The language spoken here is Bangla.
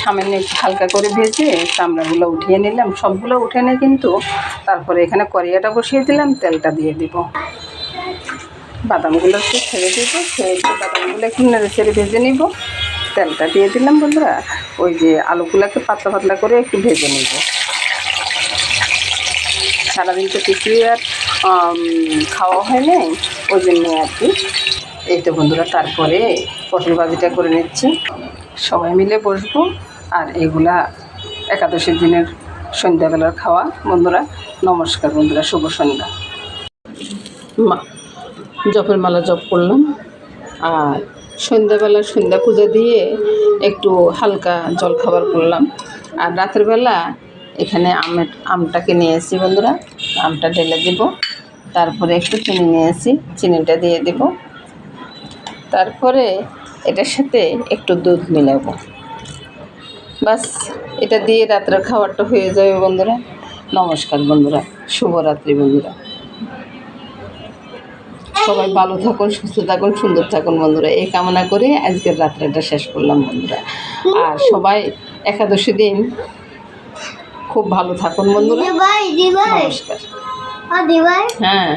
সামান্য একটু হালকা করে ভেজে চামড়াগুলো উঠিয়ে নিলাম। সবগুলো উঠে নিয়ে কিন্তু তারপরে এখানে করিয়াটা বসিয়ে দিলাম, তেলটা দিয়ে দিব। বাদামগুলো একটু ছেড়ে দিব, ছেড়ে দিয়ে বাদামগুলো একটু নেড়ে ছেড়ে ভেজে নিব। তেলটা দিয়ে দিলাম বন্ধুরা, ওই যে আলুগুলোকে পাতলা পাতলা করে একটু ভেজে নিব। সারাদিন তো কিছুই আর খাওয়া হয় নাই, ওই জন্য আর কি। এই তো বন্ধুরা, তারপরে পটল ভাজিটা করে নিচ্ছি। সবাই মিলে বসবো। আর এগুলা একাদশীর দিনের সন্ধ্যাবেলার খাওয়া। বন্ধুরা, নমস্কার বন্ধুরা, শুভ সন্ধ্যা। মা, জপের মালা জপ করলাম। আর সন্ধ্যাবেলা সন্ধ্যা পূজা দিয়ে একটু হালকা জল খাবার করলাম। আর রাতের বেলা এখানে আমের আমটাকে নিয়ে এসেছি বন্ধুরা। আমটা ঢেলে দিব। তারপরে একটু চিনি নিয়ে এসেছি। চিনিটা দিয়ে দিব। তারপরে এটার সাথে একটু দুধ মিলাবো। বাস এটা দিয়ে রাত্রের খাবারটা হয়ে যাবে বন্ধুরা। নমস্কার বন্ধুরা শুভরাত্রি বন্ধুরা। সবাই ভালো থাকুন সুস্থ থাকুন সুন্দর থাকুন বন্ধুরা। এই কামনা করে আজকের রাত্রেটা শেষ করলাম বন্ধুরা। আর সবাই একাদশী দিন খুব ভালো থাকুন বন্ধুরা। নমস্কার। হ্যাঁ।